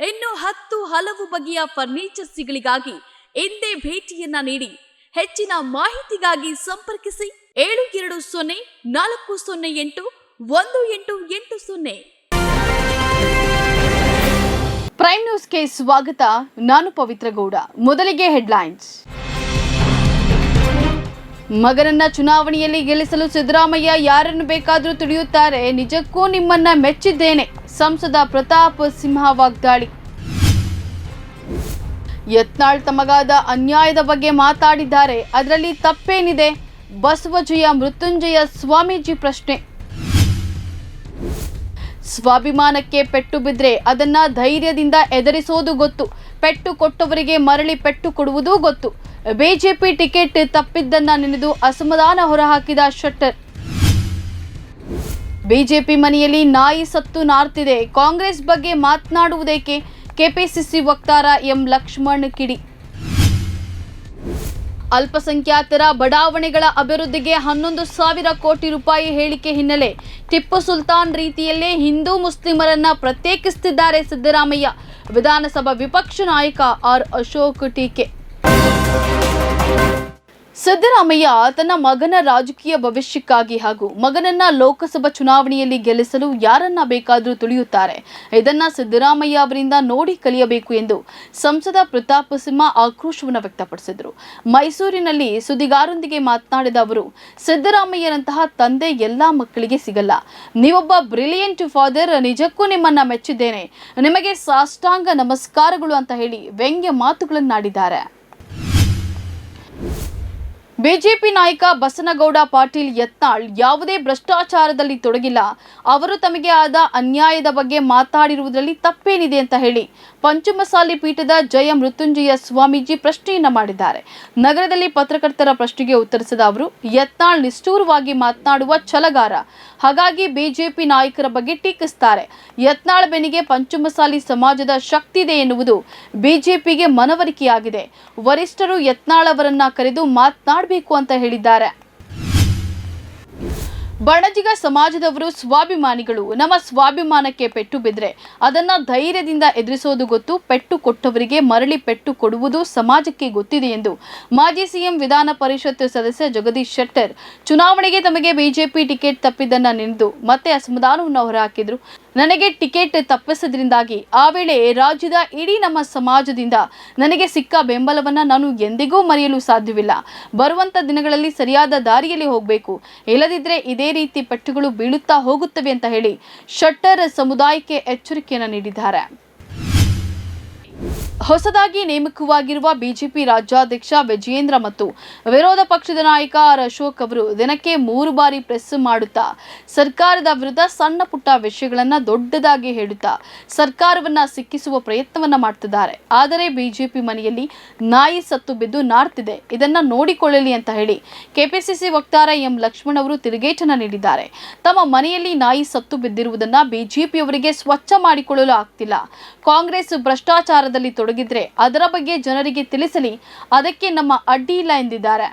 ಇನ್ನು ಹತ್ತು ಹಲವು ಬಗೆಯ ಫರ್ನಿಚರ್ಸ್ಗಳಿಗಾಗಿ ಎಂದೇ ಭೇಟಿಯನ್ನ ನೀಡಿ ಹೆಚ್ಚಿನ ಮಾಹಿತಿಗಾಗಿ ಸಂಪರ್ಕಿಸಿ ಏಳು ಎರಡು ಸೊನ್ನೆ ನಾಲ್ಕು ಸೊನ್ನೆ ಎಂಟು ಒಂದು ಎಂಟು ಎಂಟು ಸೊನ್ನೆ. ಪ್ರೈಮ್ ನ್ಯೂಸ್ಗೆ ಸ್ವಾಗತ. ನಾನು ಪವಿತ್ರ ಗೌಡ. ಮೊದಲಿಗೆ ಹೆಡ್ಲೈನ್ಸ್ ಮಗನನ್ನ ಚುನಾವಣೆಯಲ್ಲಿ ಗೆಲ್ಲಿಸಲು ಸಿದ್ದರಾಮಯ್ಯ ಯಾರನ್ನು ಬೇಕಾದರೂ ತುಳಿಯುತ್ತಾರೆ. ನಿಜಕ್ಕೂ ನಿಮ್ಮನ್ನ ಮೆಚ್ಚಿದ್ದೇನೆ. ಸಂಸದ ಪ್ರತಾಪ್ ಸಿಂಹ ವಾಗ್ದಾಳಿ ಯತ್ನಾಳ್ ತಮಗಾದ ಅನ್ಯಾಯದ ಬಗ್ಗೆ ಮಾತಾಡಿದ್ದಾರೆ. ಅದರಲ್ಲಿ ತಪ್ಪೇನಿದೆ? ಬಸವಜಯ ಮೃತ್ಯುಂಜಯ ಸ್ವಾಮೀಜಿ ಪ್ರಶ್ನೆ. ಸ್ವಾಭಿಮಾನಕ್ಕೆ ಪೆಟ್ಟು ಬಿದ್ರೆ ಅದನ್ನ ಧೈರ್ಯದಿಂದ ಎದುರಿಸೋದು ಗೊತ್ತು. ಪೆಟ್ಟು ಕೊಟ್ಟವರಿಗೆ ಮರಳಿ ಪೆಟ್ಟು ಕೊಡುವುದೂ ಗೊತ್ತು. ಬಿಜೆಪಿ ಟಿಕೆಟ್ ತಪ್ಪಿದ್ದನ್ನ ನೆನೆದು ಅಸಮಾಧಾನ ಹೊರಹಾಕಿದ ಶೆಟ್ಟರ್. ಬಿಜೆಪಿ ಮನೆಯಲ್ಲಿ ನಾಯಿ ಸತ್ತು ನಾರ್ತಿದೆ. ಕಾಂಗ್ರೆಸ್ ಬಗ್ಗೆ ಮಾತನಾಡುವುದೇಕೆ? ಕೆಪಿಸಿಸಿ ವಕ್ತಾರ ಎಂ ಲಕ್ಷ್ಮಣ್ ಕಿಡಿ. ಅಲ್ಪಸಂಖ್ಯಾತರ ಬಡಾವಣೆಗಳ ಅಭಿವೃದ್ಧಿಗೆ ಹನ್ನೊಂದು ಸಾವಿರ ಕೋಟಿ ರೂಪಾಯಿ ಹೇಳಿಕೆ ಹಿನ್ನೆಲೆ ಟಿಪ್ಪು ಸುಲ್ತಾನ್ ರೀತಿಯಲ್ಲೇ ಹಿಂದೂ ಮುಸ್ಲಿಮರನ್ನ ಪ್ರತ್ಯೇಕಿಸುತ್ತಿದ್ದಾರೆ ಸಿದ್ದರಾಮಯ್ಯ. ವಿಧಾನಸಭಾ ವಿಪಕ್ಷ ನಾಯಕ ಆರ್ ಅಶೋಕ್ ಟೀಕೆ ಸಿದ್ದರಾಮಯ್ಯ ತನ್ನ ಮಗನ ರಾಜಕೀಯ ಭವಿಷ್ಯಕ್ಕಾಗಿ ಹಾಗೂ ಮಗನನ್ನ ಲೋಕಸಭಾ ಚುನಾವಣೆಯಲ್ಲಿ ಗೆಲ್ಲಿಸಲು ಯಾರನ್ನ ಬೇಕಾದರೂ ತುಳಿಯುತ್ತಾರೆ. ಇದನ್ನ ಸಿದ್ದರಾಮಯ್ಯ ಅವರಿಂದ ನೋಡಿ ಕಲಿಯಬೇಕು ಎಂದು ಸಂಸದ ಪ್ರತಾಪ್ ಸಿಂಹ ಆಕ್ರೋಶವನ್ನು ವ್ಯಕ್ತಪಡಿಸಿದರು. ಮೈಸೂರಿನಲ್ಲಿ ಸುದ್ದಿಗಾರರೊಂದಿಗೆ ಮಾತನಾಡಿದ ಅವರು ಸಿದ್ದರಾಮಯ್ಯನಂತಹ ತಂದೆ ಎಲ್ಲಾ ಮಕ್ಕಳಿಗೆ ಸಿಗಲ್ಲ. ನೀವೊಬ್ಬ ಬ್ರಿಲಿಯಂಟ್ ಫಾದರ್, ನಿಜಕ್ಕೂ ನಿಮ್ಮನ್ನ ಮೆಚ್ಚಿದ್ದೇನೆ. ನಿಮಗೆ ಸಾಷ್ಟಾಂಗ ನಮಸ್ಕಾರಗಳು ಅಂತ ಹೇಳಿ ವ್ಯಂಗ್ಯ ಮಾತುಗಳನ್ನಾಡಿದ್ದಾರೆ. ಬಿಜೆಪಿ ನಾಯಕ ಬಸನಗೌಡ ಪಾಟೀಲ್ ಯತ್ನಾಳ್ ಯಾವುದೇ ಭ್ರಷ್ಟಾಚಾರದಲ್ಲಿ ತೊಡಗಿಲ್ಲ. ಅವರು ತಮಗೆ ಆದ ಅನ್ಯಾಯದ ಬಗ್ಗೆ ಮಾತಾಡಿರುವುದರಲ್ಲಿ ತಪ್ಪೇನಿದೆ ಅಂತ ಹೇಳಿ ಪಂಚಮಸಾಲಿ ಪೀಠದ ಜಯ ಮೃತ್ಯುಂಜಯ ಸ್ವಾಮೀಜಿ ಪ್ರಶ್ನೆಯನ್ನು ಮಾಡಿದ್ದಾರೆ. ನಗರದಲ್ಲಿ ಪತ್ರಕರ್ತರ ಪ್ರಶ್ನೆಗೆ ಉತ್ತರಿಸಿದ ಅವರು, ಯತ್ನಾಳ್ ನಿಷ್ಠೂರವಾಗಿ ಮಾತನಾಡುವ ಛಲಗಾರ. ಹಾಗಾಗಿ ಬಿಜೆಪಿ ನಾಯಕರ ಬಗ್ಗೆ ಟೀಕಿಸ್ತಾರೆ. ಯತ್ನಾಳ್ ಬೆನಿಗೆ ಪಂಚಮಸಾಲಿ ಸಮಾಜದ ಶಕ್ತಿ ಇದೆ ಎನ್ನುವುದು ಬಿಜೆಪಿಗೆ ಮನವರಿಕೆಯಾಗಿದೆ. ವರಿಷ್ಠರು ಯತ್ನಾಳ್ ಅವರನ್ನ ಕರೆದು ಮಾತನಾಡಬೇಕು ಅಂತ ಹೇಳಿದ್ದಾರೆ. ಬಣಜಿಗ ಸಮಾಜದವರು ಸ್ವಾಭಿಮಾನಿಗಳು. ನಮ್ಮ ಸ್ವಾಭಿಮಾನಕ್ಕೆ ಪೆಟ್ಟು ಬಿದ್ರೆ ಅದನ್ನ ಧೈರ್ಯದಿಂದ ಎದುರಿಸೋದು ಗೊತ್ತು, ಪೆಟ್ಟು ಕೊಟ್ಟವರಿಗೆ ಮರಳಿ ಪೆಟ್ಟು ಕೊಡುವುದು ಸಮಾಜಕ್ಕೆ ಗೊತ್ತಿದೆ ಎಂದು ಮಾಜಿ ಸಿಎಂ ವಿಧಾನ ಪರಿಷತ್ ಸದಸ್ಯ ಜಗದೀಶ್ ಶೆಟ್ಟರ್. ಚುನಾವಣೆಗೆ ತಮಗೆ ಬಿಜೆಪಿ ಟಿಕೆಟ್ ತಪ್ಪಿದ್ದನ್ನು ನಿಂದು ಮತ್ತೆ ಅಸಮಾಧಾನವನ್ನು ಹೊರಹಾಕಿದ್ರು. ನನಗೆ ಟಿಕೆಟ್ ತಪ್ಪಿಸದ್ರಿಂದಾಗಿ ಆ ವೇಳೆ ರಾಜ್ಯದ ಇಡೀ ನಮ್ಮ ಸಮಾಜದಿಂದ ನನಗೆ ಸಿಕ್ಕ ಬೆಂಬಲವನ್ನ ನಾನು ಎಂದಿಗೂ ಮರೆಯಲು ಸಾಧ್ಯವಿಲ್ಲ. ಬರುವಂತ ದಿನಗಳಲ್ಲಿ ಸರಿಯಾದ ದಾರಿಯಲ್ಲಿ ಹೋಗಬೇಕು. ಇಲ್ಲದಿದ್ದರೆ ಇದೇ ರೀತಿ ಪಟ್ಟುಗಳು ಬೀಳುತ್ತಾ ಹೋಗುತ್ತವೆ ಅಂತ ಹೇಳಿ ಶಟ್ಟರ್ ಸಮುದಾಯಕ್ಕೆ ಎಚ್ಚರಿಕೆಯನ್ನು ನೀಡಿದ್ದಾರೆ. ಹೊಸದಾಗಿ ನೇಮಕವಾಗಿರುವ ಬಿಜೆಪಿ ರಾಜ್ಯಾಧ್ಯಕ್ಷ ವಿಜಯೇಂದ್ರ ಮತ್ತು ವಿರೋಧ ಪಕ್ಷದ ನಾಯಕ ಆರ್ ಅಶೋಕ್ ಅವರು ದಿನಕ್ಕೆ ಮೂರು ಬಾರಿ ಪ್ರೆಸ್ ಮಾಡುತ್ತಾ ಸರ್ಕಾರದ ವಿರುದ್ಧ ಸಣ್ಣ ಪುಟ್ಟ ವಿಷಯಗಳನ್ನ ದೊಡ್ಡದಾಗಿ ಹೇಳುತ್ತಾ ಸರ್ಕಾರವನ್ನ ಸಿಕ್ಕಿಸುವ ಪ್ರಯತ್ನವನ್ನ ಮಾಡ್ತಿದ್ದಾರೆ. ಆದರೆ ಬಿಜೆಪಿ ಮನೆಯಲ್ಲಿ ನಾಯಿ ಸತ್ತು ಬಿದ್ದು ನಾರ್ತಿದೆ. ಇದನ್ನ ನೋಡಿಕೊಳ್ಳಲಿ ಅಂತ ಹೇಳಿ ಕೆಪಿಸಿಸಿ ವಕ್ತಾರ ಎಂ ಲಕ್ಷ್ಮಣ್ ಅವರು ತಿರುಗೇಟನ ನೀಡಿದ್ದಾರೆ. ತಮ್ಮ ಮನೆಯಲ್ಲಿ ನಾಯಿ ಸತ್ತು ಬಿದ್ದಿರುವುದನ್ನ ಬಿಜೆಪಿಯವರಿಗೆ ಸ್ವಚ್ಛ ಮಾಡಿಕೊಳ್ಳಲು ಆಗ್ತಿಲ್ಲ. ಕಾಂಗ್ರೆಸ್ ಭ್ರಷ್ಟಾಚಾರದಲ್ಲಿ ತೊಡಗಿದ್ರೆ ಅದರ ಬಗ್ಗೆ ಜನರಿಗೆ ತಿಳಿಸಲಿ. ಅದಕ್ಕೆ ನಮ್ಮ ಅಡ್ಡಿ ಇಲ್ಲ ಎಂದಿದ್ದಾರೆ.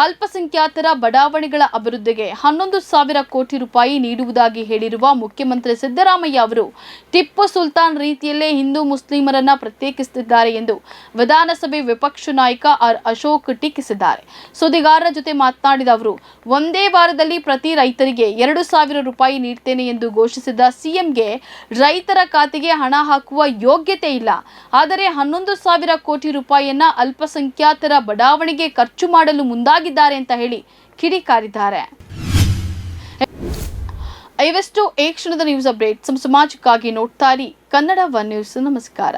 ಅಲ್ಪಸಂಖ್ಯಾತರ ಬಡಾವಣೆಗಳ ಅಭಿವೃದ್ಧಿಗೆ ಹನ್ನೊಂದು ಸಾವಿರ ಕೋಟಿ ರೂಪಾಯಿ ನೀಡುವುದಾಗಿ ಹೇಳಿರುವ ಮುಖ್ಯಮಂತ್ರಿ ಸಿದ್ದರಾಮಯ್ಯ ಅವರು, ಟಿಪ್ಪು ಸುಲ್ತಾನ್ ರೀತಿಯಲ್ಲೇ ಹಿಂದೂ ಮುಸ್ಲಿಮರನ್ನ ಪ್ರತ್ಯೇಕಿಸುತ್ತಿದ್ದಾರೆ ಎಂದು ವಿಧಾನಸಭೆ ವಿಪಕ್ಷ ನಾಯಕ ಆರ್ ಅಶೋಕ್ ಟೀಕಿಸಿದ್ದಾರೆ. ಸುದ್ದಿಗಾರರ ಜೊತೆ ಮಾತನಾಡಿದ ಅವರು, ಒಂದೇ ವಾರದಲ್ಲಿ ಪ್ರತಿ ರೈತರಿಗೆ ಎರಡು ಸಾವಿರ ರೂಪಾಯಿ ನೀಡ್ತೇನೆ ಎಂದು ಘೋಷಿಸಿದ ಸಿಎಂಗೆ ರೈತರ ಖಾತೆಗೆ ಹಣ ಹಾಕುವ ಯೋಗ್ಯತೆ ಇಲ್ಲ. ಆದರೆ ಹನ್ನೊಂದು ಸಾವಿರ ಕೋಟಿ ರೂಪಾಯಿಯನ್ನ ಅಲ್ಪಸಂಖ್ಯಾತರ ಬಡಾವಣೆಗೆ ಖರ್ಚು ಮಾಡಲು ಮುಂದಾಗಿದ್ದಾರೆ ಅಂತ ಹೇಳಿ ಕಿಡಿಕಾರಿದ್ದಾರೆ ಐವೆಷ್ಟು ಏ ಕ್ಷಣದ ನ್ಯೂಸ್ ಅಪ್ಡೇಟ್ ಸಮಾಜಕ್ಕಾಗಿ ನೋಡ್ತಾ ಇರಿ. ಕನ್ನಡ ಒನ್ ನ್ಯೂಸ್, ನಮಸ್ಕಾರ.